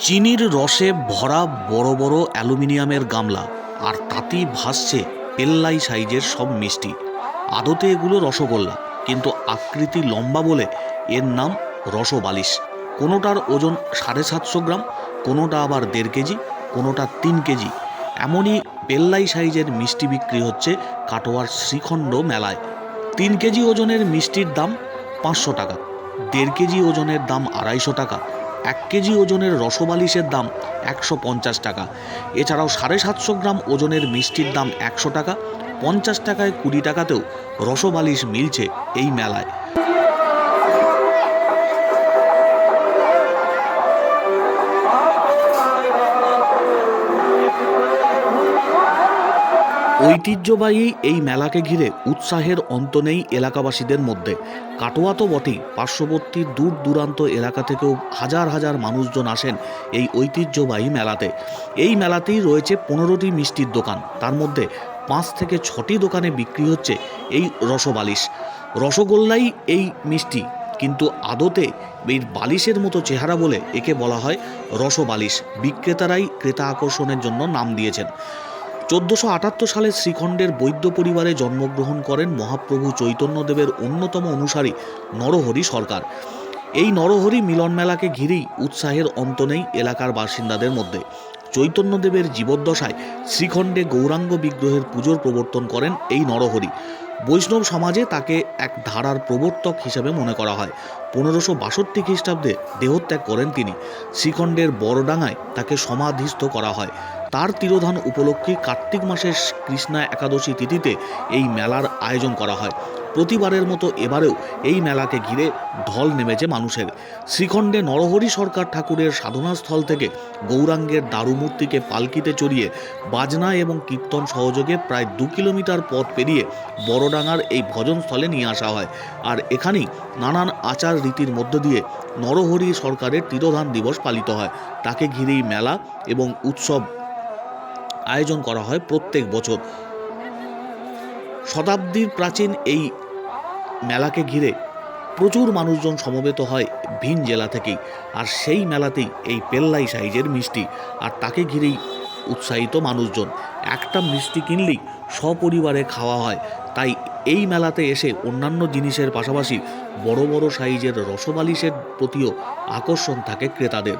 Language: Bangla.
চিনির রসে ভরা বড় বড় অ্যালুমিনিয়ামের গামলা, আর তাতেই ভাসছে পেল্লাই সাইজের সব মিষ্টি। আদতে এগুলো রসগোল্লা, কিন্তু আকৃতি লম্বা বলে এর নাম রসবালিশ। কোনোটার ওজন সাড়ে সাতশো গ্রাম, কোনোটা আবার দেড় কেজি, কোনোটা তিন কেজি। এমনই পেল্লাই সাইজের মিষ্টি বিক্রি হচ্ছে কাটোয়ার শ্রীখণ্ড মেলায়। তিন কেজি ওজনের মিষ্টির দাম পাঁচশো টাকা, দেড় কেজি ওজনের দাম আড়াইশো টাকা এক কেজি ওজনের রসবালিশের দাম একশো পঞ্চাশ টাকা। এছাড়াও সাড়ে সাতশো গ্রাম ওজনের মিষ্টির দাম একশো টাকা, পঞ্চাশ টাকায় কুড়ি টাকাতেও রসবালিশ মিলছে এই মেলায়। ঐতিহ্যবাহী এই মেলাকে ঘিরে উৎসাহের অন্ত নেই এলাকাবাসীদের মধ্যে। কাটোয়া তো বটেই, পার্শ্ববর্তী দূর দূরান্ত এলাকা থেকেও হাজার হাজার মানুষজন আসেন এই ঐতিহ্যবাহী মেলাতে। এই মেলাতেই রয়েছে পনেরোটি মিষ্টির দোকান, তার মধ্যে পাঁচ থেকে ছটি দোকানে বিক্রি হচ্ছে এই রসবালিশ। রসগোল্লাই এই মিষ্টি, কিন্তু আদতে এই বালিশের মতো চেহারা বলে একে বলা হয় রসবালিশ। বিক্রেতারাই ক্রেতা আকর্ষণের জন্য নাম দিয়েছেন। চোদ্দোশো আটাত্তর সালে শ্রীখণ্ডের বৈদ্য পরিবারে জন্মগ্রহণ করেন মহাপ্রভু চৈতন্যদেবের অন্যতম অনুসারী নরহরি সরকার। এই নরহরি মিলন মেলাকে ঘিরেই উৎসাহের অন্ত নেই এলাকার বাসিন্দাদের মধ্যে। চৈতন্যদেবের জীবদ্দশায় শ্রীখণ্ডে গৌরাঙ্গ বিগ্রহের পুজোর প্রবর্তন করেন এই নরহরি। বৈষ্ণব সমাজে তাকে এক ধারার প্রবর্তক হিসেবে মনে করা হয়। পনেরোশো বাষট্টি খ্রিস্টাব্দে দেহত্যাগ করেন তিনি। শ্রীখণ্ডের বড়ডাঙায় তাকে সমাধিস্থ করা হয়। তার তিরোধান উপলক্ষে কার্তিক মাসের কৃষ্ণা একাদশী তিথিতে এই মেলার আয়োজন করা হয়। প্রতিবারের মতো এবারেও এই মেলাকে ঘিরে ঢল নেমেছে মানুষের। শ্রীখণ্ডে নরহরি সরকার ঠাকুরের সাধনাস্থল থেকে গৌরাঙ্গের দারুমূর্তিকে পালকিতে চড়িয়ে বাজনা এবং কীর্তন সহযোগে প্রায় দু কিলোমিটার পথ পেরিয়ে বড়ডাঙ্গার এই ভজনস্থলে নিয়ে আসা হয়। আর এখানেই নানান আচার রীতির মধ্য দিয়ে নরহরি সরকারের তিরোধান দিবস পালিত হয়। তাকে ঘিরেই মেলা এবং উৎসব আয়োজন করা হয় প্রত্যেক বছর। শতাব্দীর প্রাচীন এই মেলাকে ঘিরে প্রচুর মানুষজন সমবেত হয় ভিন জেলা থেকেই। আর সেই মেলাতেই এই পেল্লাই সাইজের মিষ্টি আর তাকে ঘিরেই উৎসাহিত মানুষজন। একটা মিষ্টি কিনলেই সপরিবারে খাওয়া হয়। তাই এই মেলাতে এসে অন্যান্য জিনিসের পাশাপাশি বড় বড় সাইজের রসবালিশের প্রতিও আকর্ষণ থাকে ক্রেতাদের।